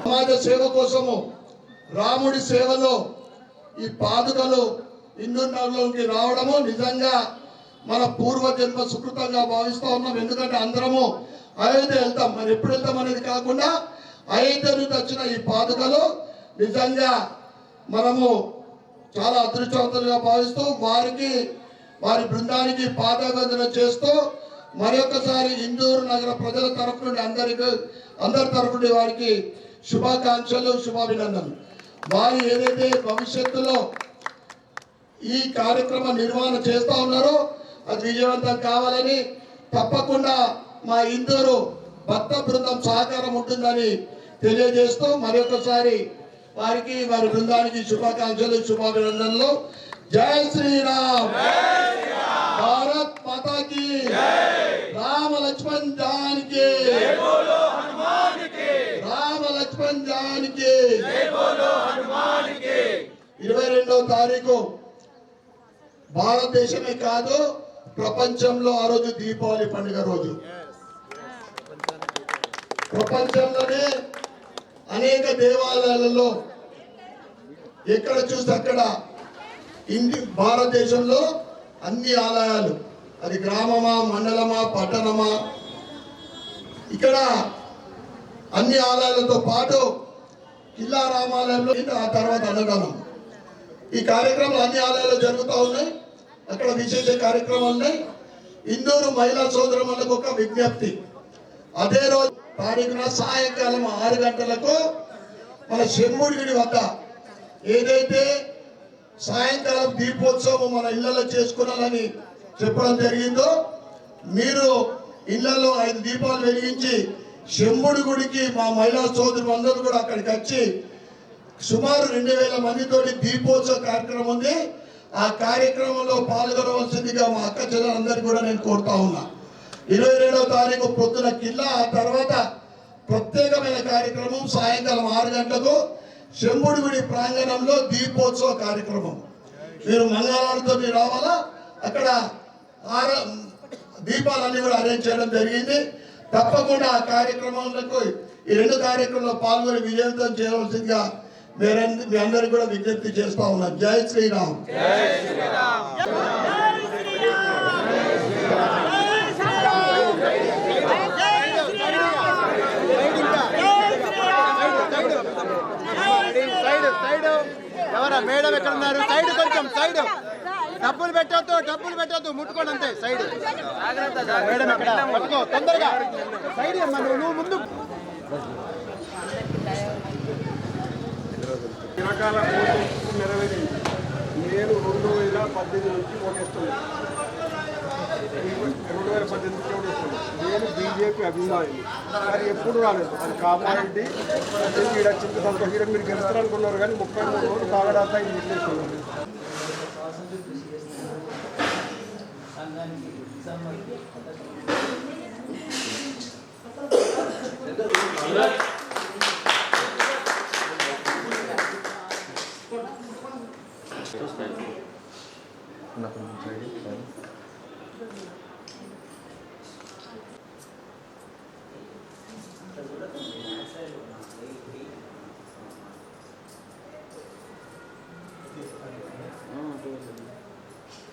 సమాజ సేవ కోసము రాముడి సేవలో ఈ పాదుకలు ఇందులోకి రావడము నిజంగా మన పూర్వజన్మ సుకృతంగా భావిస్తూ ఉన్నాం. ఎందుకంటే అందరము అయోధ్య వెళ్తాం. మరి ఎప్పుడు వెళ్తాం అనేది కాకుండా అయోధ్య నుంచి వచ్చిన ఈ పాదుకలు నిజంగా మనము చాలా అదృష్టవంతులుగా భావిస్తూ వారికి వారి బృందానికి పాదాబంధన చేస్తూ మరొకసారి ఇందూరు నగర ప్రజల తరఫు నుండి అందరికీ అందరి తరఫు నుండి వారికి శుభాకాంక్షలు శుభాభినందనలు. వారు ఏదైతే భవిష్యత్తులో ఈ కార్యక్రమ నిర్వహణ చేస్తూ ఉన్నారో అది విజయవంతం కావాలని తప్పకుండా మా ఇందూరు భక్త బృందం సహకారం ఉంటుందని తెలియజేస్తూ మరొకసారి వారికి వారి బృందానికి శుభాకాంక్షలు శుభాభినందనలు. జై శ్రీరామ్! భారత్ మాతా की రామ లక్ష్మణ్ జానకి రామ లక్ష్మణ్ జానకి ఇరవై రెండవ తారీఖు. భారతదేశమే కాదు ప్రపంచంలో ఆ రోజు దీపావళి పండుగ రోజు. ప్రపంచంలోనే అనేక దేవాలయాలలో ఎక్కడ చూస్తే అక్కడ. ఇండి భారతదేశంలో అన్ని ఆలయాలు. అది గ్రామమా మండలమా పట్టణమా. ఇక్కడ అన్ని ఆలయాలతో పాటు కిల్లా రామాలయంలో ఆ తర్వాత అన్నదానం. ఈ కార్యక్రమాలు అన్ని ఆలయాలు జరుగుతూ ఉన్నాయి. అక్కడ విశేష కార్యక్రమాలు ఉన్నాయి. ఇందూరు మహిళా సోదరులకు ఒక విజ్ఞప్తి. అదే రోజు తారీఖున సాయంకాలం ఆరు గంటలకు మన శంభుడి వద్ద ఏదైతే సాయంకాలం దీపోత్సవం మన ఇళ్ళలో చేసుకున్నాలని చెప్పడం జరిగిందో మీరు ఇళ్ళలో ఐదు దీపాలు వెలిగించి శంభుడి గుడికి మా మహిళా సోదరులు అందరూ కూడా అక్కడికి వచ్చి సుమారు రెండు వేల మందితోటి దీపోత్సవ కార్యక్రమం ఉంది. ఆ కార్యక్రమంలో పాల్గొనవలసిందిగా మా అక్క చెల్లెలందరికీ కూడా నేను కోరుతా ఉన్నా. ఇరవై రెండవ తారీఖు పొద్దున కిల్లా ఆ తర్వాత ప్రత్యేకమైన కార్యక్రమం సాయంకాలం ఆరు గంటలకు. శంభుడిగుడి ప్రాంగణంలో దీపోత్సవ కార్యక్రమం. మీరు మంగళవారంతో మీరు రావాలా? అక్కడ ఆర దీపాలన్నీ కూడా అరేంజ్ చేయడం జరిగింది. తప్పకుండా ఆ కార్యక్రమాలకు ఈ రెండు కార్యక్రమంలో పాల్గొని విజయవంతం చేయవలసిందిగా మీరంద మీ అందరికి కూడా విజ్ఞప్తి చేస్తా ఉన్నాం. జై శ్రీరామ్ సైడ్ సైడ్ ఎవరా మేడం ఎక్కడ ఉన్నారు? సైడ్ కొంచెం సైడ్. డబ్బులు పెట్టొద్దు డబ్బులు పెట్టొద్దు. ముట్టుకోండి అంతే సైడ్. మేడం ఎక్కడ? పట్టుకో తొందరగా. సైడ్ అమ్మా నువ్వు ముందు. రకాల నెరవేరింది. నేను రెండు వేల పద్దెనిమిది నుంచి ఓటేస్తున్నాను బీజేపీ అభిమాని అది ఎప్పుడు రాలేదు అది కామారెడ్డి ఈడ చింత సంతోష్ ఈడ మీరు గెలుస్తారనుకున్నారు కానీ ముప్పై మూడు రోజులు కాగడాత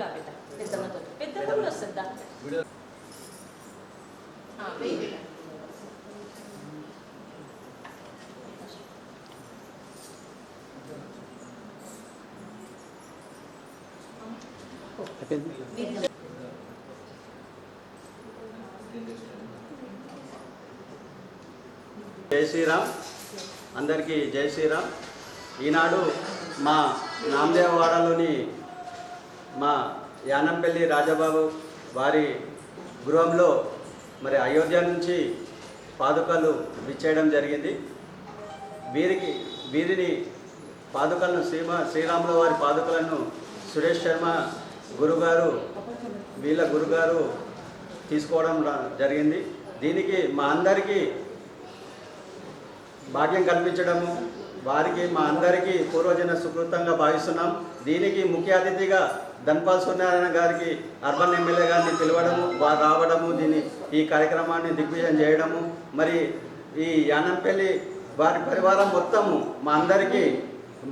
రా బిడ్డ పెద్దమ్మతో పెద్దమ్మ కూడా వస్తుందా జై శ్రీరామ్. అందరికీ జై శ్రీరామ్. ఈనాడు మా నామదేవవాడలోని మా యానంపల్లి రాజాబాబు వారి గృహంలో మరి అయోధ్య నుంచి పాదుకలు విచ్చేయడం జరిగింది. వీరికి వీరిని పాదుకలను శ్రీమ శ్రీరాముల వారి పాదుకలను సురేష్ శర్మ గురుగారు వీళ్ళ గురుగారు తీసుకోవడం జరిగింది. దీనికి మా అందరికీ భాగ్యం కల్పించడము వారికి మా అందరికీ పూర్వజన సుకృతంగా భావిస్తున్నాం. దీనికి ముఖ్య అతిథిగా ధన్పాల్ సూర్యనారాయణ గారికి అర్బన్ ఎమ్మెల్యే గారిని పిలవడము వారు రావడము దీన్ని ఈ కార్యక్రమాన్ని దిగ్విజయం చేయడము మరి ఈ యానంపల్లి వారి పరివారం మొత్తము మా అందరికీ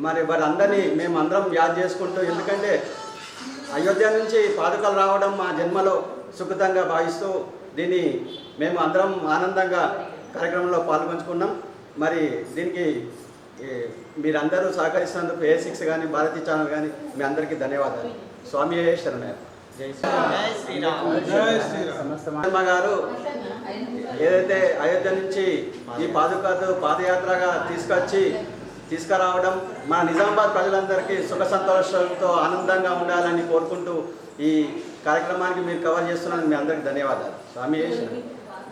మరి వారందరినీ మేము అందరం యాద్ చేసుకుంటూ ఎందుకంటే అయోధ్య నుంచి పాదుకలు రావడం మా జన్మలో సుఖితంగా భావిస్తూ దీన్ని మేము అందరం ఆనందంగా కార్యక్రమంలో పాల్గొంచుకున్నాం. మరి దీనికి మీరందరూ సహకరిస్తున్నందుకు ఏ సిక్స్ కానీ భారతీ ఛానల్ కానీ మీ అందరికీ ధన్యవాదాలు. స్వామి శరణయ్య జై శ్రీరామ్. శర్మ గారు ఏదైతే అయోధ్య నుంచి ఈ పాదుకతో పాదయాత్రగా తీసుకొచ్చి తీసుకురావడం మా నిజామాబాద్ ప్రజలందరికీ సుఖ సంతోషాలతో ఆనందంగా ఉండాలని కోరుకుంటూ ఈ కార్యక్రమానికి మీరు కవర్ చేస్తున్నందుకు మీ అందరికీ ధన్యవాదాలు. స్వామి